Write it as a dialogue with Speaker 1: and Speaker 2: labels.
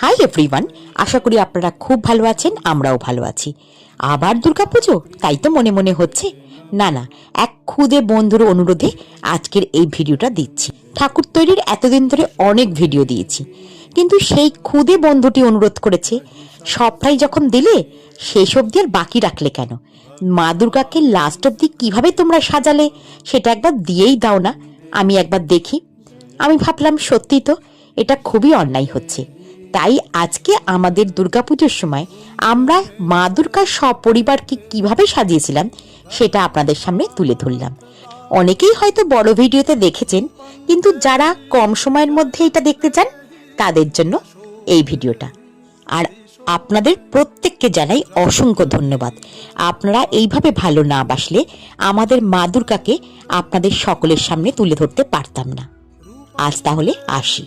Speaker 1: Hi everyone আশা করি আপনারা খুব ভালো আছেন, আমরাও ভালো আছি। আবার দুর্গাপুজো? তাই তো মনে মনে হচ্ছে। না না, এক খুদে বন্ধুর অনুরোধে আজকের এই ভিডিওটা দিচ্ছি। ঠাকুর তৈরির এতদিন ধরে অনেক ভিডিও দিয়েছি। কিন্তু সেই খুদে বন্ধুটি অনুরোধ করেছে, সবটাই যখন দিলে, শেষ অবধি আর বাকি রাখলে কেন? মা দুর্গাকে লাস্ট অবধি কীভাবে তোমরা সাজালে, সেটা একবার দিয়েই দাও না। আমি একবার দেখি। আমি ভাবলাম সত্যি তো, এটা খুবই অন্যায় হচ্ছে। তাই আজকে আমাদের দুর্গাপুজোর সময় আমরা মা দুর্গার সপরিবারকে কীভাবে সাজিয়েছিলাম সেটা আপনাদের সামনে তুলে ধরলাম। অনেকেই হয়তো বড় ভিডিওতে দেখেছেন, কিন্তু যারা কম সময়ের মধ্যে এটা দেখতে চান, তাদের জন্য এই ভিডিওটা। আর আপনাদের প্রত্যেককে জানাই অসংখ্য ধন্যবাদ। আপনারা এইভাবে ভালো না বাসলে আমাদের মা দুর্গাকে আপনাদের সকলের সামনে তুলে ধরতে পারতাম না। আজ তাহলে আসি।